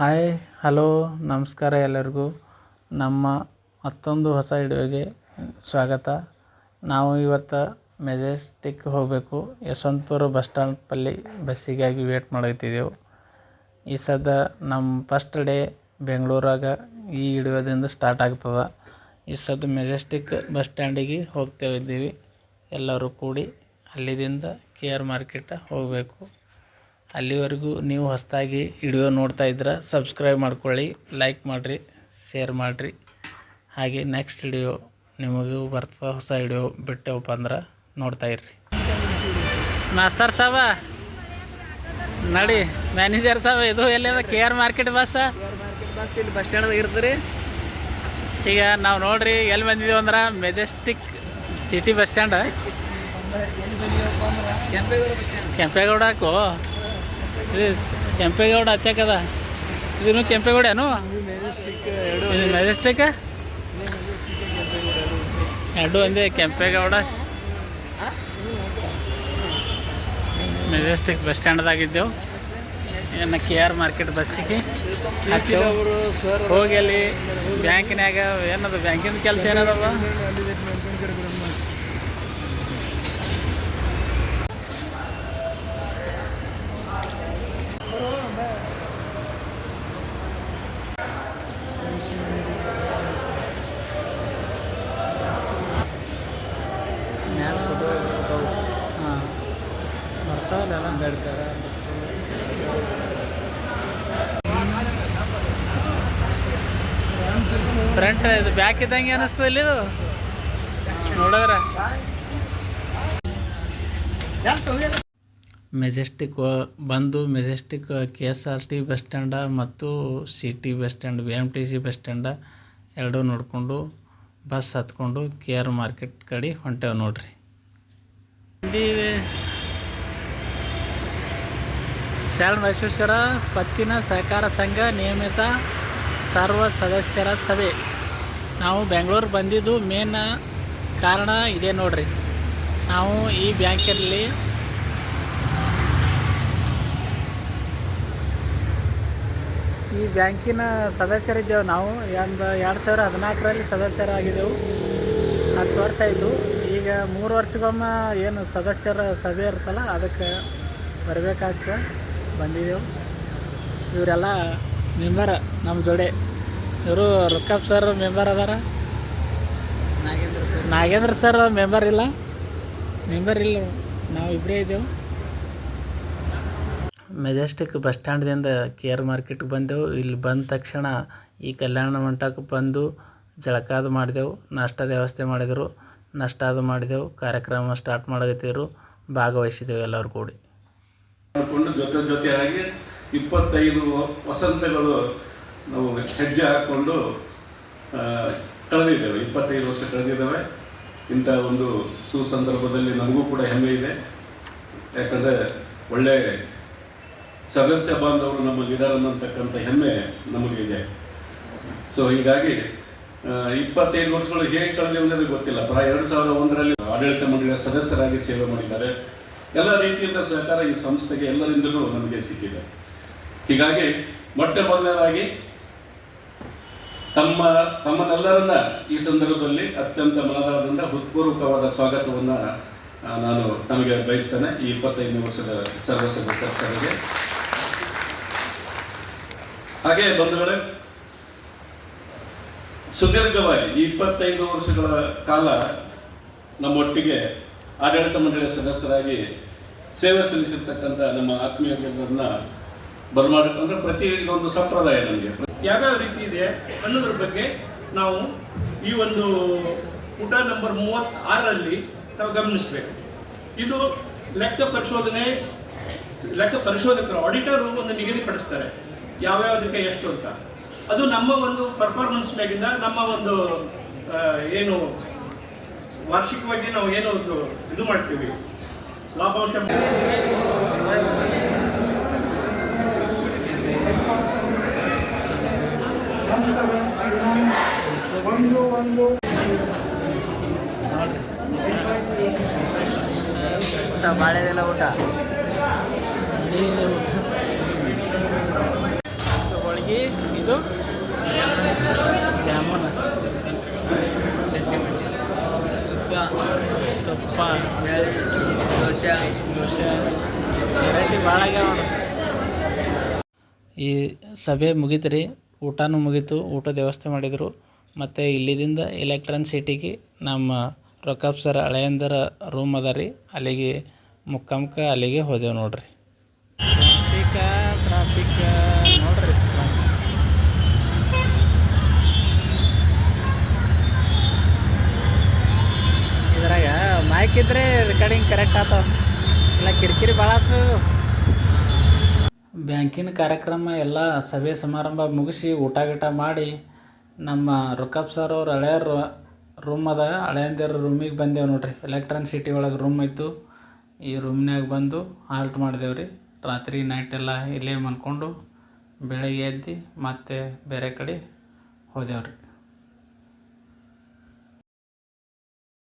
Hi hello ನಮಸ್ಕಾರ ಎಲ್ಲರಿಗೂ. ನಮ್ಮ ಮತ್ತೊಂದು ಹೊಸ ವಿಡಿಯೋಗೆ ಸ್ವಾಗತ. ನಾವು ಇವತ್ತು ಮೆಜೆಸ್ಟಿಕ್ ಹೋಗಬೇಕು. ಯಶವಂತಪುರ ಬಸ್ ಸ್ಟ್ಯಾಂಡ್ ಪಲ್ಲಿ ಬಸ್ಸಿಗಾಗಿ ವೇಟ್ ಮಾಡತ್ತಿದ್ದೆವು ಈ ಸದ ನಮ್ಮ ಫಸ್ಟ್ ಡೇ ಬೆಂಗಳೂರಾಗ ಈ ಹಿಡಿಯೋದಿಂದ ಸ್ಟಾರ್ಟ್ ಆಗ್ತದೆ. ಈ ಸದ ಮೆಜೆಸ್ಟಿಕ್ ಬಸ್ ಸ್ಟ್ಯಾಂಡಿಗೆ ಹೋಗ್ತೇವಿದ್ದೀವಿ ಎಲ್ಲರೂ ಕೂಡಿ ಅಲ್ಲಿದಿಂದ ಕೆ ಆರ್ ಮಾರ್ಕೆಟ ಹೋಗಬೇಕು. ಅಲ್ಲಿವರೆಗೂ ನೀವು ಹೊಸದಾಗಿ ವಿಡಿಯೋ ನೋಡ್ತಾ ಇದ್ರೆ ಸಬ್ಸ್ಕ್ರೈಬ್ ಮಾಡ್ಕೊಳ್ಳಿ ಲೈಕ್ ಮಾಡಿರಿ ಶೇರ್ ಮಾಡಿರಿ. ಹಾಗೆ ನೆಕ್ಸ್ಟ್ ವಿಡಿಯೋ ನಿಮಗೂ ಬರ್ತದೆ ಹೊಸ ವಿಡಿಯೋ ಬಿಟ್ಟೆವಪ್ಪ ಅಂದ್ರೆ ನೋಡ್ತಾ ಇರ್ರಿ. ಮಾಸ್ತರ್ ಸಾಬ ನಡಿ ಮ್ಯಾನೇಜರ್ ಸಾಬ ಇದು ಎಲ್ಲಿದೆ? ಕೆ ಆರ್ ಮಾರ್ಕೆಟ್ ಬಸ್ ಇಲ್ಲಿ ಬಸ್ ಸ್ಟ್ಯಾಂಡ್ ಇರ್ತೀರಿ ಈಗ ನಾವು ನೋಡ್ರಿ ಎಲ್ಲಿ ಬಂದಿದ್ದೀವಿ ಅಂದ್ರೆ Majestic city bus stand Kempegowda ಕೆಂಪೇಗೌಡಕ್ಕೂ? Kempegowda ಹಚ್ಚಾಕದ ಇದನ್ನು ಮೆಜೆಸ್ಟಿಕ್ ಇದು ಮೆಜೆಸ್ಟಿಕ್ ಎರಡು ಒಂದೇ, ಕೆಂಪೇಗೌಡ. Majestic bus ಸ್ಟ್ಯಾಂಡ್ದಾಗಿದ್ದೆವು. ಏನು ಕೆ ಆರ್ ಮಾರ್ಕೆಟ್ ಬಸ್ಸಿಗೆ ಹೋಗಿ ಅಲ್ಲಿ ಬ್ಯಾಂಕಿನಾಗ ಏನದು ಬ್ಯಾಂಕಿನ ಕೆಲಸ ಏನದವ? ಫ್ರಂಟ್ ಇದು ಬ್ಯಾಕ್ ಇದ್ದಂಗೆ ಅನಿಸ್ತದೆ ಇಲ್ಲಿ ನೋಡಿದ್ರೆ. ಮೆಜೆಸ್ಟಿಕ್ ಬಂದು Majestic K S R T bus stand ಮತ್ತು city bus stand B M T C bus stand ಎರಡೂ ನೋಡಿಕೊಂಡು ಬಸ್ ಹತ್ಕೊಂಡು ಕೆ ಆರ್ ಮಾರ್ಕೆಟ್ ಕಡೆ ಹೊಂಟೇವು ನೋಡ್ರಿ. ಶರಣ ಬಸವೇಶ್ವರ ಪತ್ತಿನ ಸಹಕಾರ ಸಂಘ ನಿಯಮಿತ ಸರ್ವ ಸದಸ್ಯರ ಸಭೆ. ನಾವು ಬೆಂಗಳೂರು ಬಂದಿದ್ದು ಮೇನ್ ಕಾರಣ ಇದೆ ನೋಡ್ರಿ. ನಾವು ಈ ಬ್ಯಾಂಕಲ್ಲಿ ಈ ಬ್ಯಾಂಕಿನ ಸದಸ್ಯರಿದ್ದೇವೆ ನಾವು. ಒಂದು ಎರಡು ಸಾವಿರ ಹದಿನಾಲ್ಕರಲ್ಲಿ ಸದಸ್ಯರಾಗಿದ್ದೆವು. ಹತ್ತು ವರ್ಷ ಆಯಿತು. ಈಗ ಮೂರು ವರ್ಷಕ್ಕೊಮ್ಮೆ ಏನು ಸದಸ್ಯರ ಸಭೆ ಇರ್ತಲ್ಲ ಅದಕ್ಕೆ ಬರಬೇಕಾಗ್ತ ಬಂದಿದ್ದೆವು. ಇವರೆಲ್ಲ ಮೆಂಬರ್ ನಮ್ಮ ಜೋಡೆ. ಇವರು ರುಕ್ಕಪ್ ಸರ್ ಮೆಂಬರ್ ಅದಾರ. Nagendra sir. Nagendra sir member ಇಲ್ಲ. ಮೆಂಬರ್ ಇಲ್ಲ. ನಾವು ಇಬ್ಬರೇ ಇದ್ದೆವು. ಮೆಜೆಸ್ಟಿಕ್ ಬಸ್ ಸ್ಟ್ಯಾಂಡ್ದಿಂದ ಕೆ ಆರ್ ಮಾರ್ಕೆಟ್ಗೆ ಬಂದೆವು. ಇಲ್ಲಿ ಬಂದ ತಕ್ಷಣ ಈ ಕಲ್ಯಾಣ ಮಂಟಪಕ್ಕೆ ಬಂದು ಜಳಕಾದ ಮಾಡಿದೆವು. ನಾಷ್ಟದ ವ್ಯವಸ್ಥೆ ಮಾಡಿದರು. ನಷ್ಟ ಅದು ಮಾಡಿದೆವು. ಕಾರ್ಯಕ್ರಮ ಸ್ಟಾರ್ಟ್ ಮಾಡಕತ್ತಿದ್ರು. ಭಾಗವಹಿಸಿದೆವು ಎಲ್ಲರೂ ಕೂಡಿ. ಮಾಡಿಕೊಂಡು ಜೊತೆ ಜೊತೆಯಾಗಿ ಇಪ್ಪತ್ತೈದು ವಸಂತಗಳು ನಾವು ಹೆಜ್ಜೆ ಹಾಕ್ಕೊಂಡು ಕಳೆದಿದ್ದೇವೆ. ಇಪ್ಪತ್ತೈದು ವರ್ಷ ಕಳೆದಿದ್ದಾವೆ. ಇಂಥ ಒಂದು ಸುಸಂದರ್ಭದಲ್ಲಿ ನಮಗೂ ಕೂಡ ಹೆಮ್ಮೆ ಇದೆ. ಯಾಕಂದರೆ ಒಳ್ಳೆ ಸದಸ್ಯ ಬಾಂಧವರು ನಮ್ಮಲ್ಲಿದ್ದಾರೆ ಅನ್ನತಕ್ಕಂಥ ಹೆಮ್ಮೆ ನಮಗಿದೆ. ಸೊ ಹೀಗಾಗಿ ಇಪ್ಪತ್ತೈದು ವರ್ಷಗಳು ಹೇಗೆ ಕಳೆದಿವೆ ಅನ್ನೋದು ಗೊತ್ತಿಲ್ಲ. ಪ್ರಾಯ ಎರಡು ಸಾವಿರದ ಒಂದರಲ್ಲಿ ಆಡಳಿತ ಮಂಡಳಿಯ ಸದಸ್ಯರಾಗಿ ಸೇವೆ ಮಾಡಿದ್ದಾರೆ. ಎಲ್ಲ ರೀತಿಯಿಂದ ಸಹಕಾರ ಈ ಸಂಸ್ಥೆಗೆ ಎಲ್ಲರಿಂದಲೂ ನಮಗೆ ಸಿಕ್ಕಿದೆ. ಹೀಗಾಗಿ, ಮೊಟ್ಟೆ ಮೊದಲನೇದಾಗಿ, ತಮ್ಮ ತಮ್ಮನ್ನೆಲ್ಲರನ್ನ ಈ ಸಂದರ್ಭದಲ್ಲಿ ಅತ್ಯಂತ ಮನದಾಳದಿಂದ ಹೃತ್ಪೂರ್ವಕವಾದ ಸ್ವಾಗತವನ್ನು ನಾನು ತಮಗೆ ಬಯಸ್ತೇನೆ ಈ ಇಪ್ಪತ್ತೈದನೇ ವರ್ಷದ ಸರ್ವ ಸದಸ್ಯರಿಗೆ. ಹಾಗೆ ಬಂಧುಗಳೇ, ಸುದೀರ್ಘವಾಗಿ ಈ ಇಪ್ಪತ್ತೈದು ವರ್ಷಗಳ ಕಾಲ ನಮ್ಮೊಟ್ಟಿಗೆ ಆಡಳಿತ ಮಂಡಳಿಯ ಸದಸ್ಯರಾಗಿ ಸೇವೆ ಸಲ್ಲಿಸಿರ್ತಕ್ಕಂಥ ನಮ್ಮ ಆತ್ಮೀಯರನ್ನ ಬರಮಾಡ ಅಂದ್ರೆ ಪ್ರತಿ ಇದೊಂದು ಸಂಪ್ರದಾಯ ನಮಗೆ. ಯಾವ್ಯಾವ ರೀತಿ ಇದೆ ಅನ್ನೋದ್ರ ಬಗ್ಗೆ ನಾವು ಈ ಒಂದು ಪುಟ ನಂಬರ್ ಮೂವತ್ತ್ ಆರರಲ್ಲಿ ನಾವು ಗಮನಿಸಬೇಕು. ಇದು ಲೆಕ್ಕ ಪರಿಶೋಧನೆ ಲೆಕ್ಕ ಪರಿಶೋಧಕರು ಆಡಿಟರು ಒಂದು ನಿಗದಿಪಡಿಸ್ತಾರೆ. ಯಾವ್ಯಾವುದಕ್ಕೆ ಎಷ್ಟು ಅಂತ. ಅದು ನಮ್ಮ ಒಂದು ಪರ್ಫಾರ್ಮೆನ್ಸ್ ಮೇಲಿಂದ ನಮ್ಮ ಒಂದು ಏನು ವಾರ್ಷಿಕವಾಗಿ ನಾವು ಏನೋ ಒಂದು ಇದು ಮಾಡ್ತೀವಿ. ಲಾಭಾಂಶ ಊಟ ಬಾಳೆದೆಲ್ಲ ಊಟ. ಈ ಸಭೆ ಮುಗೀತು ರೀ ಊಟನೂ ಮುಗೀತು, ಊಟದ ವ್ಯವಸ್ಥೆ ಮಾಡಿದರು. ಮತ್ತು ಇಲ್ಲಿದಿಂದ ಎಲೆಕ್ಟ್ರಾನ್ ಸಿಟಿಗೆ ನಮ್ಮ ರೊಕ್ಕಪ್ ಸರ್ ಹಳೆಯಂದರ ರೂಮ್ ಅದ ರೀ, ಅಲ್ಲಿಗೆ ಮುಕ್ಕಾಮ್ಕ ಅಲ್ಲಿಗೆ ಹೋದೆವು ನೋಡ್ರಿ. ಟ್ರಾಫಿಕ್ ಟ್ರಾಫಿಕ್ ನೋಡ್ರಿ ಇದ್ರಾಗ ಮೈಕ್ ಇದ್ರೆ ರೆಕಾರ್ಡಿಂಗ್ ಕರೆಕ್ಟ್ ಆತಾವ ಇಲ್ಲ, ಕಿರಿಕಿರಿ ಭಾಳ ಆಗ್ತದೆ ಬ್ಯಾಂಕಿನ ಕಾರ್ಯಕ್ರಮ ಎಲ್ಲ ಸಭೆ ಸಮಾರಂಭ ಮುಗಿಸಿ ಊಟ ಗೀಟ ಮಾಡಿ ನಮ್ಮ ರುಕಪ್ ಸರ್ ಅವ್ರ ಹಳೆಯ ರೂಮ್ ಅದ. ಹಳೆಯಂದಿರ ರೂಮಿಗೆ ಬಂದೇವು ನೋಡ್ರಿ. ಎಲೆಕ್ಟ್ರಾನ್ ಸಿಟಿ ಒಳಗೆ ರೂಮ್ ಇತ್ತು. ಈ ರೂಮ್ನಾಗ ಬಂದು ಹಾಲ್ಟ್ ಮಾಡಿದೆವು ರೀ. ರಾತ್ರಿ ನೈಟ್ ಎಲ್ಲ ಇಲ್ಲೇ ಮಲ್ಕೊಂಡು ಬೆಳಗ್ಗೆ ಎದ್ದು ಮತ್ತೆ ಬೇರೆ ಕಡೆ ಹೋದೆವು